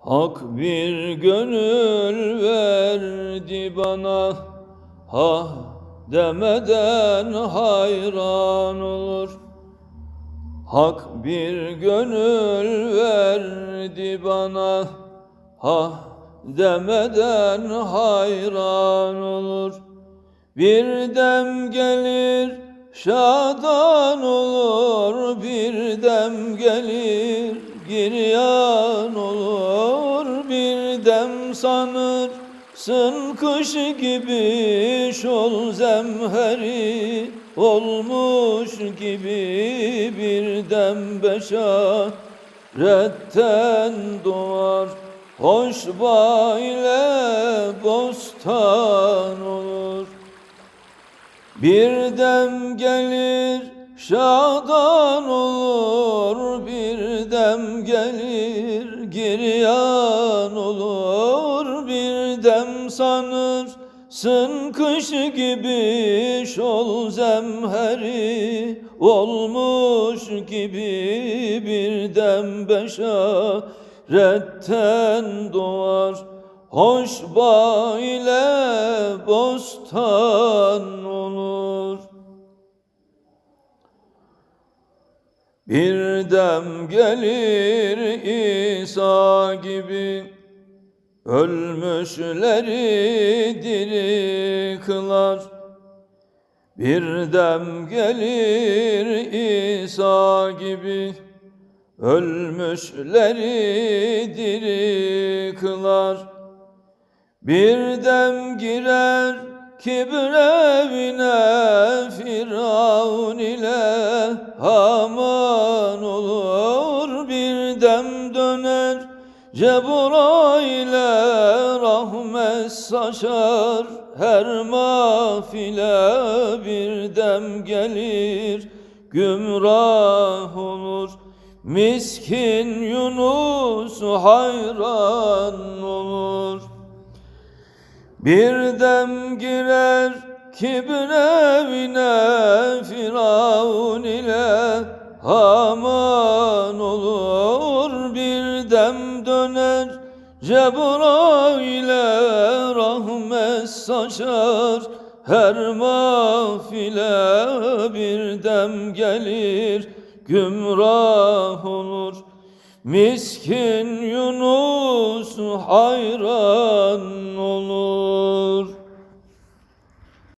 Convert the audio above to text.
Hak bir gönül verdi bana. Ha demeden hayran olur. Hak bir gönül verdi bana. Ha demeden hayran olur. Bir dem gelir şadan olur. Bir dem gelir giryan dem sanırsın kış gibi Şol zemheri olmuş gibi Bir dem beşaretten doğar. Hoş ile bostan olur. Bir dem gelir şadan olur Bir dem gelir dem sanırsın kış gibi Şol zemheri olmuş gibi Bir dem beşaretten doğar. Hoş ile bostan olur. Bir dem gelir İsa gibi Ölmüşleri diri kılar Bir dem gelir İsa gibi. Ölmüşleri diri kılar bir dem girer kibrevine Cebrail'e rahmet saçar Her mafile bir dem gelir. Gümrah olur Miskin Yunus hayran olur. Bir dem girer kibrevine Firavun ile Haman Dem döner Cebrail'e rahmet saçar Her mafile bir dem gelir Gümrah olur Miskin Yunus hayran.